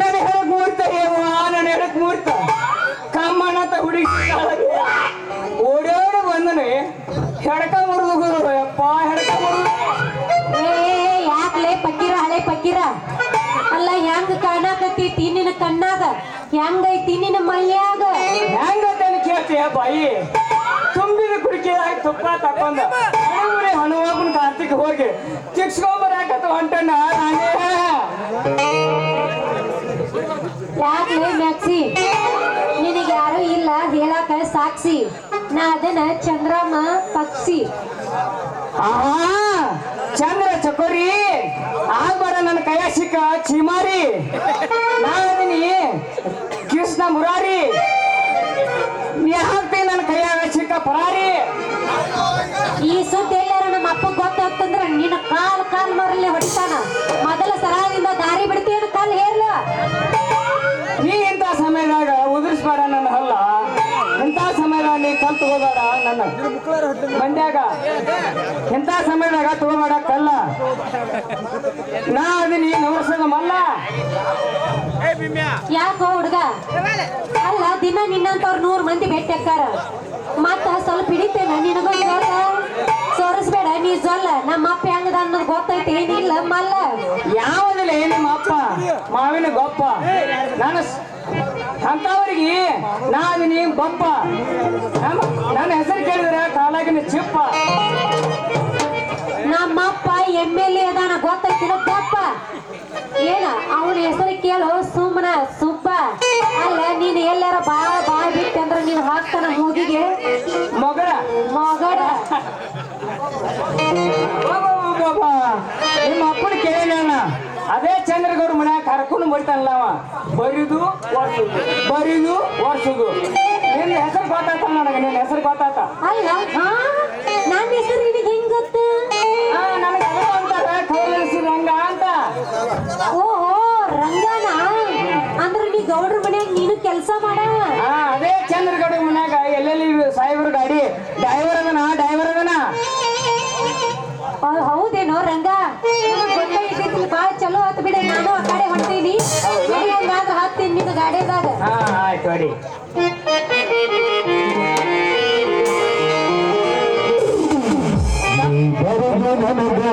ನಾನು ಹೇಳಕ್ ಮೂರ್ತ ಏವಾ ನಾನು ಹೇಳಕ್ ಮೂರ್ತ ಕಮ್ಮನ ಅಂತ ಹುಡುಗಿ ಓಡೋಡಿ ಬಂದನೆ ಹೆಡಕ ಮುರಿದು ಗುರು ಯಪ್ಪ ಹೆಡಕ ಮುರಿದು ಯಾಕಲೇ ಪಕ್ಕೀರ ಹಳೆ ಪಕ್ಕೀರ ಅಲ್ಲ ಹೆಂಗ್ ಕಾಣಾಕತಿ ತಿನ್ನಿನ ಕಣ್ಣಾಗ ಹೆಂಗೈತಿ ನಿನ್ನ ಮೈಯಾಗ ಹೆಂಗೈತೆ ಕೇಳ್ತೀಯ ಬಾಯಿ ತುಂಬಿದ ಕುಡಿಕೆ ತುಪ್ಪ ತಕ್ಕೊಂಡ ಕಾರ್ತಿಕ್ ಹೋಗಿ ಚಿಕ್ಸ್ಕೊಂಬರಾಕತ್ತ ಹೊಂಟಣ್ಣ? ನಾನೇ ಮ್ಯಾಕ್ಸಿ? ನಿನಗೆ ಯಾರು ಇಲ್ಲ ಹೇಳಾಕ ಸಾಕ್ಷಿ ನಾ ಅದನ್ನ ಚಂದ್ರಮ್ಮ ಪಕ್ಷಿ. ಆಹಾ! ಚಂದ್ರ ಚಕೋರಿ! ಆಗ್ಬಾರ ನನ್ನ ಕೈಯ ಸಿಕ್ಕ ಚಿಮಾರಿ. ನಾನಿದೀನಿ ಕೃಷ್ಣ ಮುರಾರಿ. ನೀ ನನ್ನ ಕೈಯಾಗ ಸಿಕ್ಕ ಪರಾರಿ. ಈ ಸುದ್ದಿ ತಗೋಬೇಡ ನನ್ನ ಮಂಡ್ಯಾಗ ಎಂತ ಸಮಯದಾಗ ತಗೋಬೇಡ ಕಲ್ಲ? ನಾ ಅದೀನಿ ನವರ್ಸದ ಮಲ್ಲ. ಯಾಕೋ ಹುಡುಗ? ಅಲ್ಲ ದಿನ ನಿನ್ನಂತವ್ರ ನೂರ್ ಮಂದಿ ಭೇಟಿ ಅಕ್ಕಾರ ಮತ್ತ ಸ್ವಲ್ಪ ಹಿಡಿತೇನ ನಿನಗೂ ಸೋರಿಸ್ಬೇಡ ನೀ ಜೊಲ್ಲ. ನಮ್ಮ ಅಪ್ಪ ಹೆಂಗದ ಅನ್ನೋದು ಗೊತ್ತೈತಿ ಏನಿಲ್ಲ ಮಲ್ಲ. ಅಪ್ಪ ಮಾವಿನ ಗೊಪ್ಪ. ನಾನು ಸ್- ನಾನು ನೀ ಬಪ್ಪ ನನ್ನ ಹೆಸರು ಕೇಳಿದ್ರೆ ಕಾಲಾಗಿನ ಚಿಪ್ಪ. ನಮ್ಮಪ್ಪ ಎಂ ಎಲ್ ಎ ಅದಾನ ಗೊತ್ತೈತಿನ ಬಪ್ಪ ಏನ ಅವನ ಹೆಸರು ಕೇಳು ಸುಮ್ಮನ ಸುಬ್ಬ. ಅಲ್ಲ ನೀನ್ ಎಲ್ಲಾರ ಬಾಳ ಬಾಳ ಬಿಟ್ಟೆ ಅಂದ್ರೆ ನೀನ್ ಹಾಕ್ತಾನ ಮೂಗಿಗೆ? ಮಗಡ ಒಬ್ಬ ನಿಮ್ಮ ಅಪ್ಪನ ಕೇಳಿಲ್ಲ ಅದೇ ಚಂದ್ರಗೌಡ ಮನ್ಯಾಗ ಕರ್ಕೊಂಡು ಬರ್ತಾನಲ್ಲ ಅವ? ಬರಿದು ಒರ್ಸುದು. ಬರಿದು ಒರ್ಸುದು. ನಿನ್ನ ಹೆಸರು ಗೊತ್ತಾತ ನನಗೆ ನಿನ್ನ ಹೆಸರು ಗೊತ್ತಾತ? ಅಲ್ಲ ಹಾ? ನನ್ನ ಹೆಸರು ನಿನಗೆ ಹೆಂಗ್ ಗೊತ್ತು ನನಗೆ ಅದು ಅಂತಾರೆ ಕೌಲಿಸಿ ರಂಗ ಅಂತ. ಓಹೋ ರಂಗನ? ಅಂದ್ರ ನೀ ಗೌಡ್ರ ಮನ್ಯಾಗ ನೀನು ಕೆಲಸ ಮಾಡ? ಆ, ಅದೇ ಚಂದ್ರಗೌಡ ಮನ್ಯಾಗ ಎಲ್ಲೆಲ್ಲಿ ಸಾಹೇಬ್ರ ಗಾಡಿ ಡ್ರೈವರ್ ಇದ್ದಾಗ ಹಾ ಆಯ್ತು ಅಡಿ ಬರುವುದು ನನಗೆ